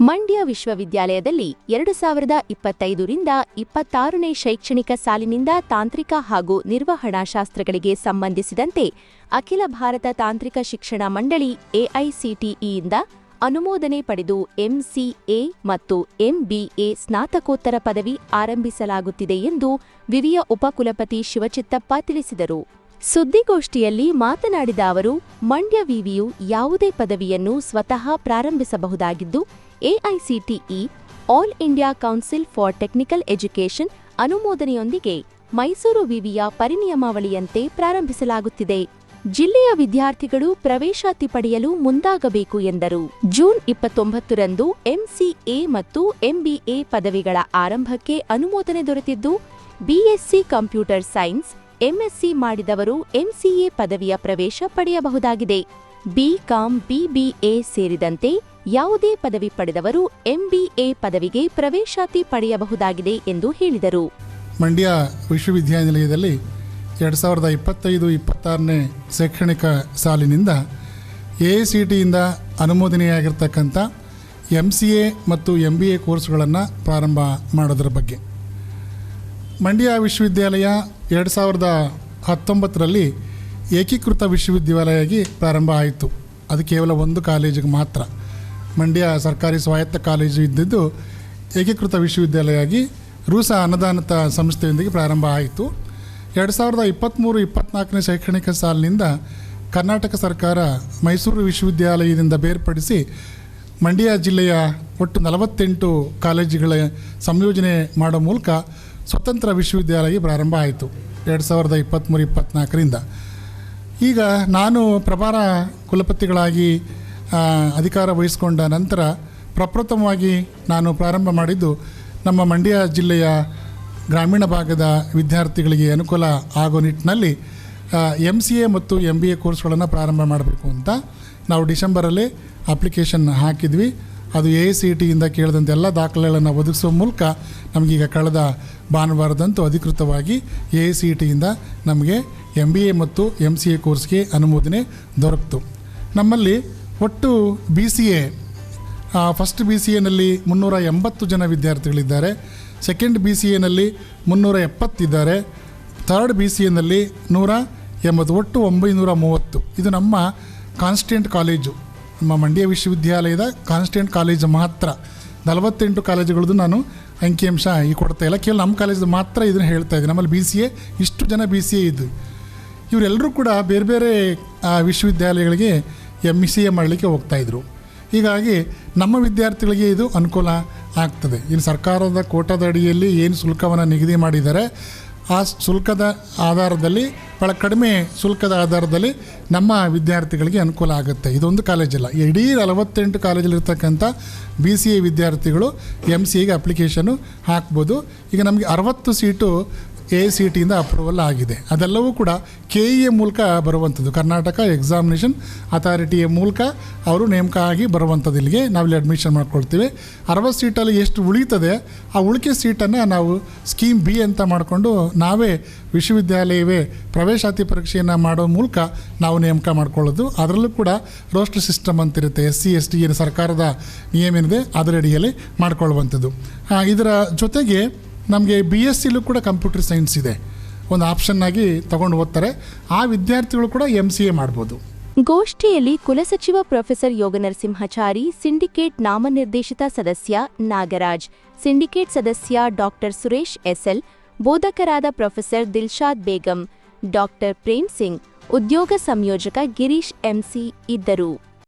ಮಂಡ್ಯ ವಿಶ್ವವಿದ್ಯಾಲಯದಲ್ಲಿ ಎರಡು ಸಾವಿರದ ಇಪ್ಪತ್ತೈದರಿಂದ ಇಪ್ಪತ್ತಾರನೇ ಶೈಕ್ಷಣಿಕ ಸಾಲಿನಿಂದ ತಾಂತ್ರಿಕ ಹಾಗೂ ನಿರ್ವಹಣಾ ಶಾಸ್ತ್ರಗಳಿಗೆ ಸಂಬಂಧಿಸಿದಂತೆ ಅಖಿಲ ಭಾರತ ತಾಂತ್ರಿಕ ಶಿಕ್ಷಣ ಮಂಡಳಿ ಎಐಸಿಟಿಇಯಿಂದ ಅನುಮೋದನೆ ಪಡೆದು ಎಂಸಿಎ ಮತ್ತು ಎಂಬಿಎ ಸ್ನಾತಕೋತ್ತರ ಪದವಿ ಆರಂಭಿಸಲಾಗುತ್ತಿದೆ ಎಂದು ವಿವಿಯ ಉಪಕುಲಪತಿ ಶಿವಚಿತ್ತಪ್ಪ ತಿಳಿಸಿದರು. ಸುದ್ದಿಗೋಷ್ಠಿಯಲ್ಲಿ ಮಾತನಾಡಿದ ಅವರು, ಮಂಡ್ಯ ವಿವಿಯು ಯಾವುದೇ ಪದವಿಯನ್ನು ಸ್ವತಃ ಪ್ರಾರಂಭಿಸಬಹುದಾಗಿದ್ದು AICTE All India Council for Technical Education ಅನುಮೋದನೆಯೊಂದಿಗೆ Mysuru ವಿವಿಯ ಪರಿನಿಯಮಾವಳಿಯಂತೆ ಪ್ರಾರಂಭಿಸಲಾಗುತ್ತಿದೆ. ಜಿಲ್ಲೆಯ ವಿದ್ಯಾರ್ಥಿಗಳು ಪ್ರವೇಶಾತಿ ಪಡೆಯಲು ಮುಂದಾಗಬೇಕು ಎಂದರು. ಜೂನ್ ಇಪ್ಪತ್ತೊಂಬತ್ತರಂದು ಎಂಸಿಎ ಮತ್ತು ಎಂಬಿಎ ಪದವಿಗಳ ಆರಂಭಕ್ಕೆ ಅನುಮೋದನೆ ದೊರೆತಿದ್ದು ಬಿಎಸ್ಸಿ ಕಂಪ್ಯೂಟರ್ ಸೈನ್ಸ್ ಎಂಎಸ್ಸಿ ಮಾಡಿದವರು ಎಂಸಿಎ ಪದವಿಯ ಪ್ರವೇಶ ಪಡೆಯಬಹುದಾಗಿದೆ. ಬಿಕಾಂ ಬಿಬಿಎ ಸೇರಿದಂತೆ ಯಾವುದೇ ಪದವಿ ಪಡೆದವರು ಎಂಬಿಎ ಪದವಿಗೆ ಪ್ರವೇಶಾತಿ ಪಡೆಯಬಹುದಾಗಿದೆ ಎಂದು ಹೇಳಿದರು. ಮಂಡ್ಯ ವಿಶ್ವವಿದ್ಯಾನಿಲಯದಲ್ಲಿ ಎರಡು ಸಾವಿರದ ಇಪ್ಪತ್ತೈದು, ಇಪ್ಪತ್ತಾರನೇ ಶೈಕ್ಷಣಿಕ ಸಾಲಿನಿಂದ ಎ ಸಿ ಟಿಯಿಂದ ಅನುಮೋದನೆಯಾಗಿರ್ತಕ್ಕಂಥ ಎಂ ಸಿ ಎ ಮತ್ತು ಎಂ ಬಿ ಎ ಕೋರ್ಸ್ಗಳನ್ನು ಪ್ರಾರಂಭ ಮಾಡೋದ್ರ ಬಗ್ಗೆ. ಮಂಡ್ಯ ವಿಶ್ವವಿದ್ಯಾಲಯ ಎರಡು ಸಾವಿರದ ಹತ್ತೊಂಬತ್ತರಲ್ಲಿ ಏಕೀಕೃತ ವಿಶ್ವವಿದ್ಯಾಲಯವಾಗಿ ಪ್ರಾರಂಭ ಆಯಿತು. ಅದು ಕೇವಲ ಒಂದು ಕಾಲೇಜಿಗೆ ಮಾತ್ರ. ಮಂಡ್ಯ ಸರ್ಕಾರಿ ಸ್ವಾಯತ್ತ ಕಾಲೇಜು ಇದ್ದಿದ್ದು ಏಕೀಕೃತ ವಿಶ್ವವಿದ್ಯಾಲಯವಾಗಿ ರೂಸ ಅನುದಾನಿತ ಸಂಸ್ಥೆಯೊಂದಿಗೆ ಪ್ರಾರಂಭ ಆಯಿತು. ಎರಡು ಸಾವಿರದ ಇಪ್ಪತ್ತ್ಮೂರು ಇಪ್ಪತ್ತ್ನಾಲ್ಕನೇ ಶೈಕ್ಷಣಿಕ ಸಾಲಿನಿಂದ ಕರ್ನಾಟಕ ಸರ್ಕಾರ ಮೈಸೂರು ವಿಶ್ವವಿದ್ಯಾಲಯದಿಂದ ಬೇರ್ಪಡಿಸಿ ಮಂಡ್ಯ ಜಿಲ್ಲೆಯ ಒಟ್ಟು ನಲವತ್ತೆಂಟು ಕಾಲೇಜುಗಳ ಸಂಯೋಜನೆ ಮಾಡೋ ಮೂಲಕ ಸ್ವತಂತ್ರ ವಿಶ್ವವಿದ್ಯಾಲಯ ಪ್ರಾರಂಭ ಆಯಿತು ಎರಡು ಸಾವಿರದ ಇಪ್ಪತ್ತ್ಮೂರು ಇಪ್ಪತ್ತ್ನಾಲ್ಕರಿಂದ ಈಗ ನಾನು ಪ್ರಭಾರ ಕುಲಪತಿಗಳಾಗಿ ಅಧಿಕಾರ ವಹಿಸಿಕೊಂಡ ನಂತರ ಪ್ರಪ್ರಥಮವಾಗಿ ನಾನು ಪ್ರಾರಂಭ ಮಾಡಿದ್ದು ನಮ್ಮ ಮಂಡ್ಯ ಜಿಲ್ಲೆಯ ಗ್ರಾಮೀಣ ಭಾಗದ ವಿದ್ಯಾರ್ಥಿಗಳಿಗೆ ಅನುಕೂಲ ಆಗೋ ನಿಟ್ಟಿನಲ್ಲಿ ಎಂ ಸಿ ಎ ಮತ್ತು ಎಂ ಬಿ ಎ ಕೋರ್ಸ್ಗಳನ್ನು ಪ್ರಾರಂಭ ಮಾಡಬೇಕು ಅಂತ ನಾವು ಡಿಸೆಂಬರಲ್ಲಿ ಅಪ್ಲಿಕೇಶನ್ ಹಾಕಿದ್ವಿ. ಅದು ಎ ಸಿ ಟಿಯಿಂದ ಕೇಳಿದಂಥ ಎಲ್ಲ ದಾಖಲೆಗಳನ್ನು ಒದಗಿಸುವ ಮೂಲಕ ನಮಗೀಗ ಕಳೆದ ಭಾನುವಾರದಂತೂ ಅಧಿಕೃತವಾಗಿ ಎ ಸಿ ಟಿಯಿಂದ ನಮಗೆ ಎಂ ಬಿ ಎ ಮತ್ತು ಎಂ ಸಿ ಎ ಕೋರ್ಸ್ಗೆ ಅನುಮೋದನೆ ದೊರಕಿತು. ನಮ್ಮಲ್ಲಿ ಒಟ್ಟು B C A first B C ಎನಲ್ಲಿ ಮುನ್ನೂರ ಎಂಬತ್ತು ಜನ ವಿದ್ಯಾರ್ಥಿಗಳಿದ್ದಾರೆ. ಸೆಕೆಂಡ್ ಬಿ ಸಿ ಎನಲ್ಲಿ ಮುನ್ನೂರ ಎಪ್ಪತ್ತಿದ್ದಾರೆ. ಥರ್ಡ್ ಬಿ ಸಿ ಎನಲ್ಲಿ ನೂರ ಎಂಬತ್ತು, ಒಟ್ಟು ಒಂಬೈನೂರ ಮೂವತ್ತು. ಇದು ನಮ್ಮ ಕಾನ್ಸ್ಟೆಂಟ್ ಕಾಲೇಜು. ನಮ್ಮ ಮಂಡ್ಯ ವಿಶ್ವವಿದ್ಯಾಲಯದ ಕಾನ್ಸ್ಟೆಂಟ್ ಕಾಲೇಜು ಮಾತ್ರ. ನಲವತ್ತೆಂಟು ಕಾಲೇಜುಗಳದ್ದು ನಾನು ಅಂಕಿಅಂಶ ಈ ಕೊಡ್ತಾ ಇಲ್ಲ. ಕೇವಲ ನಮ್ಮ ಕಾಲೇಜು ಮಾತ್ರ ಇದನ್ನು ಹೇಳ್ತಾ ಇದ್ದೀನಿ. ನಮ್ಮಲ್ಲಿ ಬಿ ಸಿ ಎ ಇಷ್ಟು ಜನ ಬಿ ಸಿ ಎ ಇದ್ದು. ಇವರೆಲ್ಲರೂ ಕೂಡ ಬೇರೆ ಬೇರೆ ವಿಶ್ವವಿದ್ಯಾಲಯಗಳಿಗೆ ಎಂ ಸಿ ಎ ಮಾಡಲಿಕ್ಕೆ ಹೋಗ್ತಾಯಿದ್ರು ಹೀಗಾಗಿ ನಮ್ಮ ವಿದ್ಯಾರ್ಥಿಗಳಿಗೆ ಇದು ಅನುಕೂಲ ಆಗ್ತದೆ. ಇಲ್ಲಿ ಸರ್ಕಾರದ ಕೋಟಾದ ಅಡಿಯಲ್ಲಿ ಏನು ಶುಲ್ಕವನ್ನು ನಿಗದಿ ಮಾಡಿದ್ದಾರೆ, ಆ ಶುಲ್ಕದ ಆಧಾರದಲ್ಲಿ ಭಾಳ ಕಡಿಮೆ ಶುಲ್ಕದ ಆಧಾರದಲ್ಲಿ ನಮ್ಮ ವಿದ್ಯಾರ್ಥಿಗಳಿಗೆ ಅನುಕೂಲ ಆಗುತ್ತೆ. ಇದೊಂದು ಕಾಲೇಜಲ್ಲ ಇಡೀ ನಲವತ್ತೆಂಟು ಕಾಲೇಜಲ್ಲಿರ್ತಕ್ಕಂಥ ಬಿ ಸಿ ಎ ವಿದ್ಯಾರ್ಥಿಗಳು ಎಂ ಸಿ ಎಗೆ ಅಪ್ಲಿಕೇಶನ್ನು ಹಾಕ್ಬೋದು. ಈಗ ನಮಗೆ ಅರವತ್ತು ಸೀಟು ಎ ಸಿ ಟಿಯಿಂದ ಅಪ್ರೂವಲ್ ಆಗಿದೆ. ಅದೆಲ್ಲವೂ ಕೂಡ ಕೆ ಇ ಎ ಮೂಲಕ ಬರುವಂಥದ್ದು. ಕರ್ನಾಟಕ ಎಕ್ಸಾಮಿನೇಷನ್ ಅಥಾರಿಟಿಯ ಮೂಲಕ ಅವರು ನೇಮಕ ಆಗಿ ಬರುವಂಥದ್ದು ಇಲ್ಲಿಗೆ. ನಾವಿಲ್ಲಿ ಅಡ್ಮಿಷನ್ ಮಾಡ್ಕೊಳ್ತೀವಿ. ಅರವತ್ತು ಸೀಟಲ್ಲಿ ಎಷ್ಟು ಉಳಿತದೆ, ಆ ಉಳಿಕೆ ಸೀಟನ್ನು ನಾವು ಸ್ಕೀಮ್ ಬಿ ಅಂತ ಮಾಡಿಕೊಂಡು ನಾವೇ ವಿಶ್ವವಿದ್ಯಾಲಯವೇ ಪ್ರವೇಶಾತಿ ಪರೀಕ್ಷೆಯನ್ನು ಮಾಡೋ ಮೂಲಕ ನಾವು ನೇಮಕ ಮಾಡ್ಕೊಳ್ಳೋದು. ಅದರಲ್ಲೂ ಕೂಡ ರೋಸ್ಟರ್ ಸಿಸ್ಟಮ್ ಅಂತಿರುತ್ತೆ. ಎಸ್ ಸಿ ಎಸ್ ಟಿ ಏನು ಸರ್ಕಾರದ ನಿಯಮ ಏನಿದೆ ಅದರ ಅಡಿಯಲ್ಲಿ ಮಾಡ್ಕೊಳ್ಳುವಂಥದ್ದು ಇದರ ಜೊತೆಗೆ ನಮಗೆ ಬಿ ಎಸ್ ಸಿಲೂ ಕೂಡ ಕಂಪ್ಯೂಟರ್ ಸೈನ್ಸ್ ಇದೆ. ಒಂದು ಆಪ್ಷನ್ ಆಗಿ ತಗೊಂಡು ಓದ್ತಾರೆ ಆ ವಿದ್ಯಾರ್ಥಿಗಳು ಕೂಡ ಎಂ ಸಿ ಎ ಮಾಡ್ಬೋದು. ಗೋಷ್ಠಿಯಲ್ಲಿ ಕುಲಸಚಿವ ಪ್ರೊಫೆಸರ್ ಯೋಗನರಸಿಂಹಚಾರಿ, ಸಿಂಡಿಕೇಟ್ ನಾಮನಿರ್ದೇಶಿತ ಸದಸ್ಯ ನಾಗರಾಜ್, ಸಿಂಡಿಕೇಟ್ ಸದಸ್ಯ ಡಾಕ್ಟರ್ ಸುರೇಶ್ ಎಸ್ಎಲ್ ಬೋಧಕರಾದ ಪ್ರೊಫೆಸರ್ ದಿಲ್ಶಾದ್ ಬೇಗಂ, ಡಾಕ್ಟರ್ ಪ್ರೇಮ್ ಸಿಂಗ್, ಉದ್ಯೋಗ ಸಂಯೋಜಕ ಗಿರೀಶ್ ಎಂಸಿ ಇದ್ದರು.